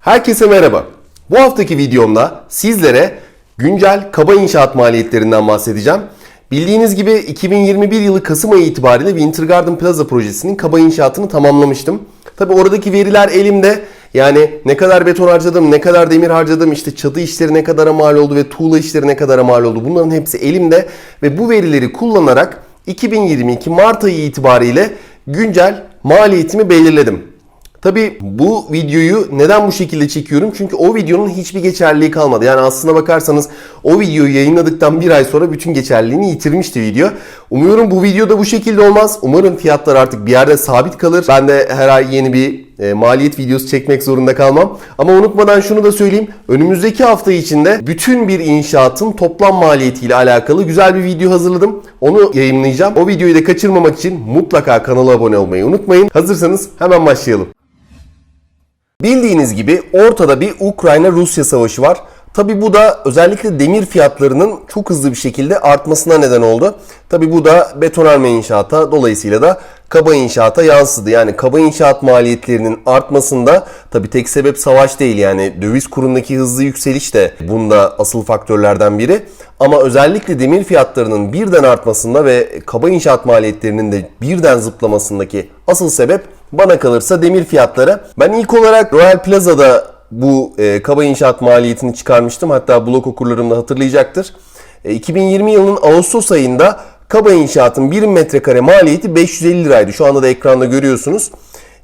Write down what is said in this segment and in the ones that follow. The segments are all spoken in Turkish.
Herkese merhaba. Bu haftaki videomda sizlere güncel kaba inşaat maliyetlerinden bahsedeceğim. Bildiğiniz gibi 2021 yılı Kasım ayı itibariyle Winter Garden Plaza projesinin kaba inşaatını tamamlamıştım. Tabi oradaki veriler elimde. Yani ne kadar beton harcadım, ne kadar demir harcadım, işte çatı işleri ne kadara mal oldu ve tuğla işleri ne kadara mal oldu. Bunların hepsi elimde ve bu verileri kullanarak 2022 Mart ayı itibariyle güncel maliyetimi belirledim. Tabi bu videoyu neden bu şekilde çekiyorum? Çünkü o videonun hiçbir geçerliliği kalmadı. Yani aslına bakarsanız o videoyu yayınladıktan bir ay sonra bütün geçerliliğini yitirmişti video. Umuyorum bu videoda bu şekilde olmaz. Umarım fiyatlar artık bir yerde sabit kalır. Ben de her ay yeni bir e, maliyet videosu çekmek zorunda kalmam. Ama unutmadan şunu da söyleyeyim. Önümüzdeki hafta içinde bütün bir inşaatın toplam maliyetiyle alakalı güzel bir video hazırladım. Onu yayınlayacağım. O videoyu da kaçırmamak için mutlaka kanala abone olmayı unutmayın. Hazırsanız hemen başlayalım. Bildiğiniz gibi ortada bir Ukrayna-Rusya savaşı var. Tabi bu da özellikle demir fiyatlarının çok hızlı bir şekilde artmasına neden oldu. Tabi bu da betonarme inşaata dolayısıyla da kaba inşaata yansıdı. Yani kaba inşaat maliyetlerinin artmasında tabi tek sebep savaş değil yani döviz kurundaki hızlı yükseliş de bunda asıl faktörlerden biri. Ama özellikle demir fiyatlarının birden artmasında ve kaba inşaat maliyetlerinin de birden zıplamasındaki asıl sebep bana kalırsa demir fiyatları. Ben ilk olarak Royal Plaza'da bu e, kaba inşaat maliyetini çıkarmıştım. Hatta blok okurlarım da hatırlayacaktır. E, 2020 yılının Ağustos ayında kaba inşaatın 1 metrekare maliyeti 550 liraydı. Şu anda da ekranda görüyorsunuz.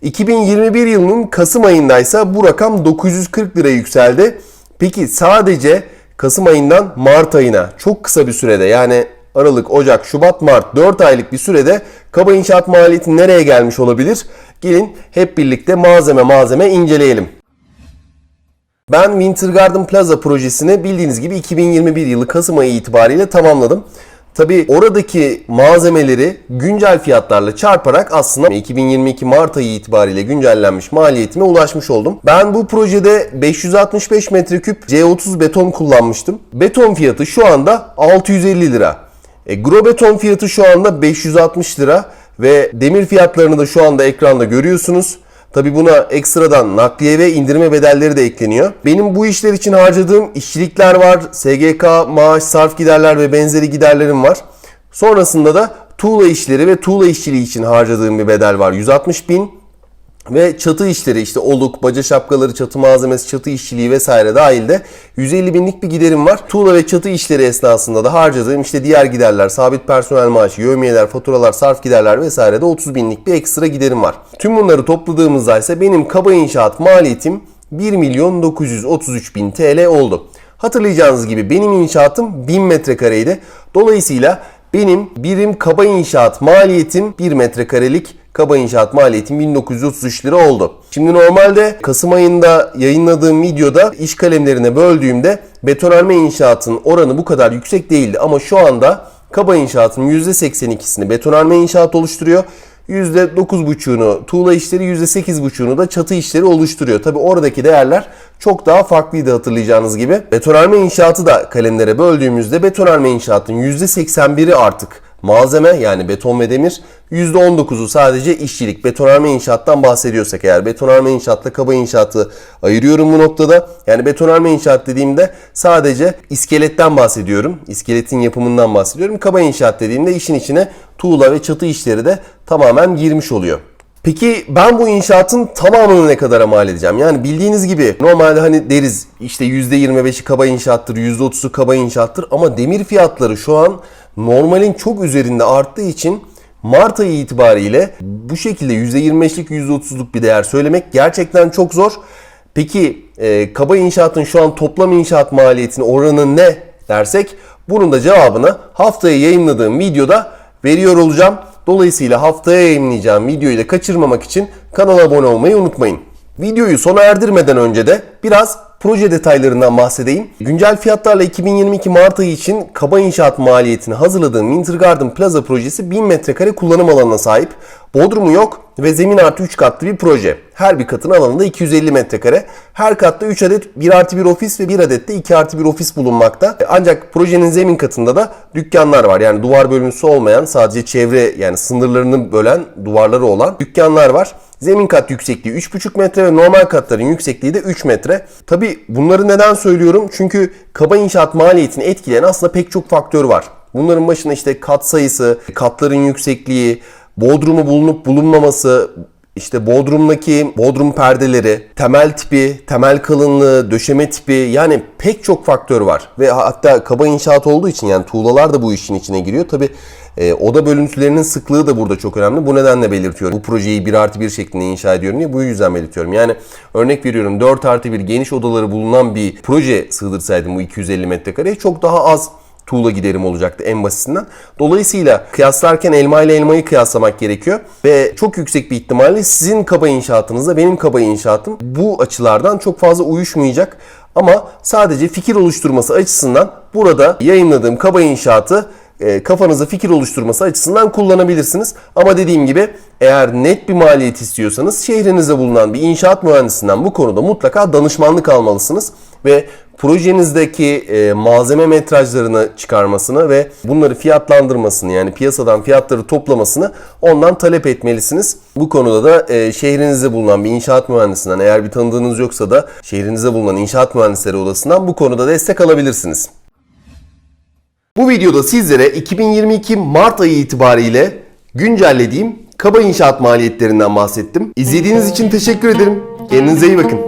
2021 yılının Kasım ayındaysa bu rakam 940 liraya yükseldi. Peki sadece Kasım ayından Mart ayına çok kısa bir sürede yani Aralık, Ocak, Şubat, Mart 4 aylık bir sürede kaba inşaat maliyeti nereye gelmiş olabilir? Gelin hep birlikte malzeme malzeme inceleyelim. Ben Winter Garden Plaza projesini bildiğiniz gibi 2021 yılı Kasım ayı itibariyle tamamladım. Tabi oradaki malzemeleri güncel fiyatlarla çarparak aslında 2022 Mart ayı itibariyle güncellenmiş maliyetime ulaşmış oldum. Ben bu projede 565 metreküp C30 beton kullanmıştım. Beton fiyatı şu anda 650 lira. E, Grobeton fiyatı şu anda 560 lira ve demir fiyatlarını da şu anda ekranda görüyorsunuz. Tabi buna ekstradan nakliye ve indirme bedelleri de ekleniyor. Benim bu işler için harcadığım işçilikler var, SGK, maaş, sarf giderler ve benzeri giderlerim var. Sonrasında da tuğla işleri ve tuğla işçiliği için harcadığım bir bedel var. 160 bin ve çatı işleri işte oluk, baca şapkaları, çatı malzemesi, çatı işçiliği vesaire dahil de 150 binlik bir giderim var. Tuğla ve çatı işleri esnasında da harcadığım işte diğer giderler, sabit personel maaşı, yövmiyeler, faturalar, sarf giderler vesaire de 30 binlik bir ekstra giderim var. Tüm bunları topladığımızda ise benim kaba inşaat maliyetim 1 milyon 933 bin TL oldu. Hatırlayacağınız gibi benim inşaatım 1000 metrekareydi. Dolayısıyla benim birim kaba inşaat maliyetim 1 metrekarelik kaba inşaat maliyetim 1933 lira oldu. Şimdi normalde Kasım ayında yayınladığım videoda iş kalemlerine böldüğümde betonarme inşaatın oranı bu kadar yüksek değildi. Ama şu anda kaba inşaatın %82'sini betonarme inşaat oluşturuyor. %9,5'unu tuğla işleri, %8,5'unu da çatı işleri oluşturuyor. Tabi oradaki değerler çok daha farklıydı hatırlayacağınız gibi. Betonarme inşaatı da kalemlere böldüğümüzde betonarme inşaatın %81'i artık malzeme yani beton ve demir %19'u sadece işçilik. Betonarme inşaattan bahsediyorsak eğer betonarme inşaatla kaba inşaatı ayırıyorum bu noktada. Yani betonarme inşaat dediğimde sadece iskeletten bahsediyorum. İskeletin yapımından bahsediyorum. Kaba inşaat dediğimde işin içine tuğla ve çatı işleri de tamamen girmiş oluyor. Peki ben bu inşaatın tamamını ne kadara mal edeceğim? Yani bildiğiniz gibi normalde hani deriz işte %25'i kaba inşaattır, %30'u kaba inşaattır ama demir fiyatları şu an normalin çok üzerinde arttığı için Mart ayı itibariyle bu şekilde %25'lik %30'luk bir değer söylemek gerçekten çok zor. Peki e, kaba inşaatın şu an toplam inşaat maliyetinin oranı ne dersek bunun da cevabını haftaya yayınladığım videoda veriyor olacağım. Dolayısıyla haftaya yayınlayacağım videoyu da kaçırmamak için kanala abone olmayı unutmayın. Videoyu sona erdirmeden önce de biraz proje detaylarından bahsedeyim. Güncel fiyatlarla 2022 Mart ayı için kaba inşaat maliyetini hazırladığım Winter Garden Plaza projesi 1000 metrekare kullanım alanına sahip. Bodrumu yok ve zemin artı 3 katlı bir proje. Her bir katın alanında 250 metrekare. Her katta 3 adet 1 artı 1 ofis ve 1 adet de 2 artı 1 ofis bulunmakta. Ancak projenin zemin katında da dükkanlar var. Yani duvar bölüntüsü olmayan sadece çevre yani sınırlarını bölen duvarları olan dükkanlar var. Zemin kat yüksekliği 3,5 metre ve normal katların yüksekliği de 3 metre. Tabi bunları neden söylüyorum? Çünkü kaba inşaat maliyetini etkileyen aslında pek çok faktör var. Bunların başında işte kat sayısı, katların yüksekliği, bodrumu bulunup bulunmaması, işte bodrumdaki bodrum perdeleri, temel tipi, temel kalınlığı, döşeme tipi yani pek çok faktör var. Ve hatta kaba inşaat olduğu için yani tuğlalar da bu işin içine giriyor. Tabi e, oda bölüntülerinin sıklığı da burada çok önemli. Bu nedenle belirtiyorum. Bu projeyi 1 artı 1 şeklinde inşa ediyorum diye bu yüzden belirtiyorum. Yani örnek veriyorum 4 artı 1 geniş odaları bulunan bir proje sığdırsaydım bu 250 metrekareye çok daha az tuğla giderim olacaktı en basitinden. Dolayısıyla kıyaslarken elma ile elmayı kıyaslamak gerekiyor ve çok yüksek bir ihtimalle sizin kaba inşaatınızla benim kaba inşaatım bu açılardan çok fazla uyuşmayacak. Ama sadece fikir oluşturması açısından burada yayınladığım kaba inşaatı e, kafanızda fikir oluşturması açısından kullanabilirsiniz. Ama dediğim gibi eğer net bir maliyet istiyorsanız şehrinizde bulunan bir inşaat mühendisinden bu konuda mutlaka danışmanlık almalısınız ve projenizdeki e, malzeme metrajlarını çıkarmasını ve bunları fiyatlandırmasını yani piyasadan fiyatları toplamasını ondan talep etmelisiniz. Bu konuda da e, şehrinizde bulunan bir inşaat mühendisinden eğer bir tanıdığınız yoksa da şehrinizde bulunan inşaat mühendisleri odasından bu konuda destek alabilirsiniz. Bu videoda sizlere 2022 Mart ayı itibariyle güncellediğim kaba inşaat maliyetlerinden bahsettim. İzlediğiniz için teşekkür ederim. Kendinize iyi bakın.